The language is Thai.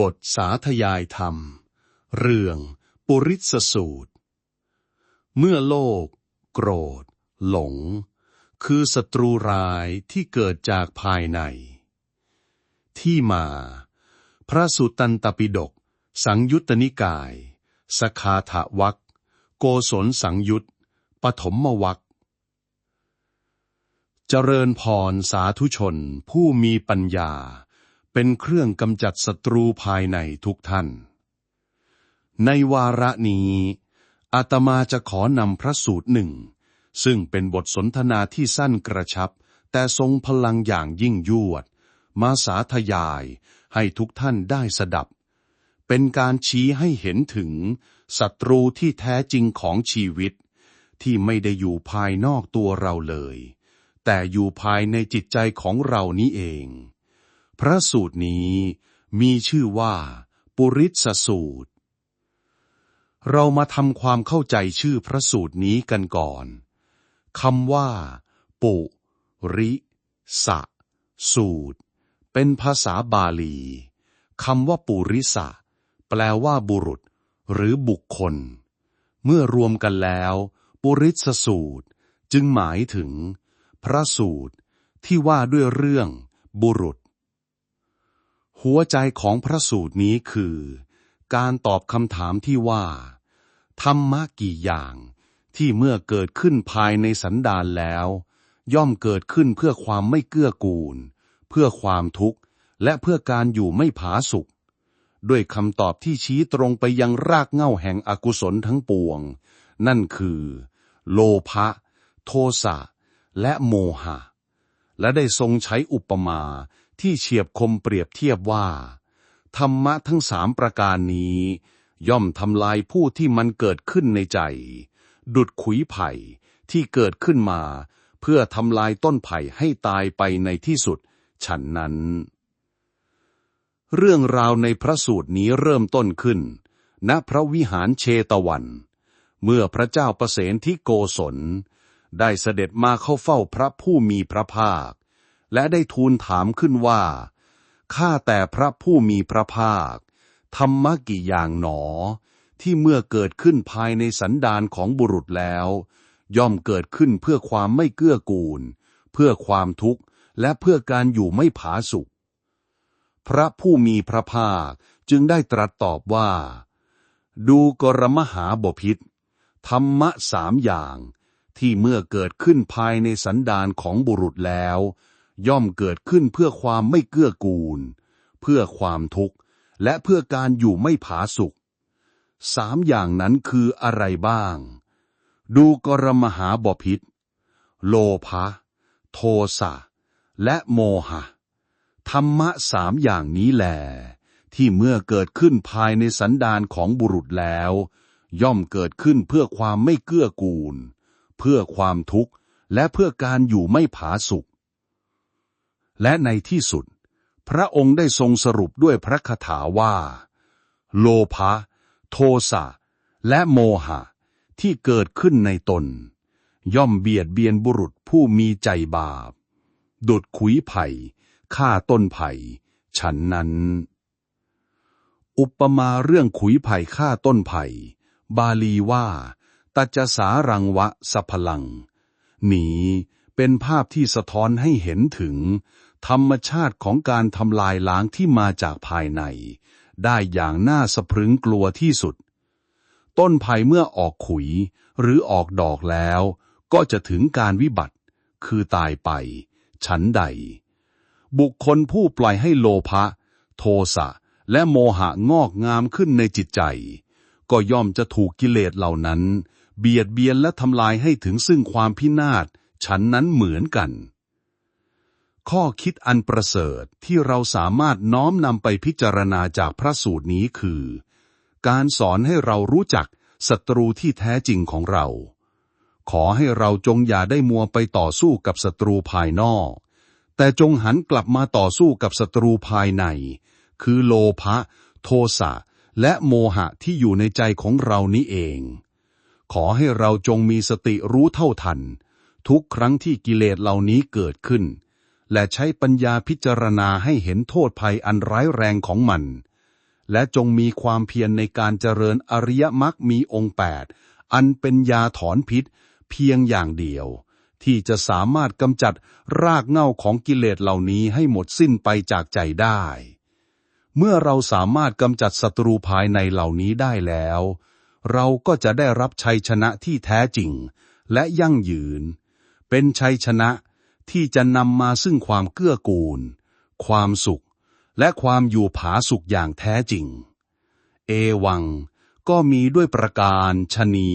บทสาธยายธรรม เรื่องปุริสสูตร เมื่อโลก โกรธ หลง คือศัตรูร้ายที่เกิดจากภายใน ที่มา พระสุตตันตปิฎกสังยุตตนิกาย สคาถวักโกศลสังยุตปฐมวักเจริญพรสาธุชนผู้มีปัญญา เป็นเครื่องกำจัดศัตรูภายในทุกท่าน ในวาระนี้อาตมาจะขอนำพระสูตรหนึ่ง ซึ่งเป็นบทสนทนาที่สั้นกระชับ แต่ทรงพลังอย่างยิ่งยวด มาสาธยายให้ทุกท่านได้สดับ เป็นการชี้ให้เห็นถึงศัตรูที่แท้จริงของชีวิต ที่ไม่ได้อยู่ภายนอกตัวเราเลย แต่อยู่ภายในจิตใจของเรานี้เอง พระสูตรนี้มีชื่อว่า ปุริสสูตร เรามาทำความเข้าใจชื่อพระสูตรนี้กันก่อนคำว่า ปุ ริ สะ สูตร เป็นภาษาบาลีคำว่าปุริสะ แปลว่าบุรุษ หรือบุคคล เมื่อรวมกันแล้ว ปุริสสูตรจึงหมายถึง พระสูตรที่ว่าด้วยเรื่องบุรุษ หัวใจของพระสูตรนี้คือ การตอบคำถามที่ว่า ธรรมะกี่อย่างที่เมื่อเกิดขึ้นภายในสันดานแล้ว ย่อมเกิดขึ้นเพื่อความไม่เกื้อกูล เพื่อความทุกข์ และเพื่อการอยู่ไม่ผาสุกด้วยคำตอบที่ชี้ตรงไปยังรากเหง้าแห่งอกุศลทั้งปวง นั่นคือ โลภะ โทสะ และโมหะ และได้ทรงใช้อุปมาที่เฉียบคมเปรียบเทียบว่า ธรรมะทั้งสามประการนี้ ย่อมทำลายผู้ที่มันเกิดขึ้นในใจ ดุดขุยไผ่ที่เกิดขึ้นมา เพื่อทำลายต้นไผ่ให้ตายไปในที่สุด ฉันนั้น เรื่องราวในพระสูตรนี้เริ่มต้นขึ้น ณพระวิหารเชตวัน เมื่อพระเจ้าประเสนที่โกศล ได้เสด็จมาเข้าเฝ้าพระผู้มีพระภาค และได้ทูลถามขึ้นว่า ข้าแต่พระผู้มีพระภาค ธรรมะกี่อย่างหนอ ที่เมื่อเกิดขึ้นภายในสันดานของบุรุษแล้ว ย่อมเกิดขึ้นเพื่อความไม่เกื้อกูล เพื่อความทุกข์และเพื่อการอยู่ไม่ผาสุกพระผู้มีพระภาคจึงได้ตรัสตอบว่า ดูกรมหาบพิษธรรมะสามอย่าง ที่เมื่อเกิดขึ้นภายในสันดานของบุรุษแล้ว ย่อมเกิดขึ้นเพื่อความไม่เกื้อกูล เพื่อความทุกข์ และเพื่อการอยู่ไม่ผาสุกสามอย่างนั้นคืออะไรบ้าง ดูกรมหาบพิษ โลภะโทสะ และโมหะ ธรรมะสามอย่างนี้แหลที่เมื่อเกิดขึ้นภายในสันดานของบุรุษแล้ว ย่อมเกิดขึ้นเพื่อความไม่เกื้อกูล เพื่อความทุกข์ และเพื่อการอยู่ไม่ผาสุกและในที่สุด พระองค์ได้ทรงสรุปด้วยพระคาถาว่า โลภะโทสะและโมหะที่เกิดขึ้นในตน ย่อมเบียดเบียนบุรุษผู้มีใจบาปดุดขุยไผ่ฆ่าต้นไผ่ฉันนั้น อุปมาเรื่องขุยไผ่ฆ่าต้นไผ่ บาลีว่า ตจสารังวะสัพลัง นีเป็นภาพที่สะท้อนให้เห็นถึง ธรรมชาติของการทำลายล้างที่มาจากภายใน ได้อย่างน่าสะพรึงกลัวที่สุด ต้นไผ่เมื่อออกขุยหรือออกดอกแล้ว ก็จะถึงการวิบัติ คือตายไป ฉันใด บุคคลผู้ปล่อยให้โลภะ โทสะ และโมหะงอกงามขึ้นในจิตใจ ก็ย่อมจะถูกกิเลสเหล่านั้น เบียดเบียนและทำลายให้ถึงซึ่งความพินาศ ฉันนั้นเหมือนกัน ข้อคิดอันประเสริฐที่เราสามารถน้อมนำไปพิจารณาจากพระสูตรนี้คือ การสอนให้เรารู้จักศัตรูที่แท้จริงของเรา ขอให้เราจงอย่าได้มัวไปต่อสู้กับศัตรูภายนอก แต่จงหันกลับมาต่อสู้กับศัตรูภายใน คือโลภะ โทสะ และโมหะที่อยู่ในใจของเรานี้เอง ขอให้เราจงมีสติรู้เท่าทัน ทุกครั้งที่กิเลสเหล่านี้เกิดขึ้น และใช้ปัญญาพิจารณาให้เห็นโทษภัยอันร้ายแรงของมัน และจงมีความเพียรในการเจริญอริยมรรคมีองค์แปดอันเป็นยาถอนพิษ เพียงอย่างเดียว ที่จะสามารถกำจัดรากเหง้าของกิเลสเหล่านี้ให้หมดสิ้นไปจากใจได้ เมื่อเราสามารถกำจัดศัตรูภายในเหล่านี้ได้แล้ว เราก็จะได้รับชัยชนะที่แท้จริง และยั่งยืน เป็นชัยชนะที่จะนำมาซึ่งความเกื้อกูล ความสุข และความอยู่ผาสุขอย่างแท้จริง เอวังก็มีด้วยประการชนี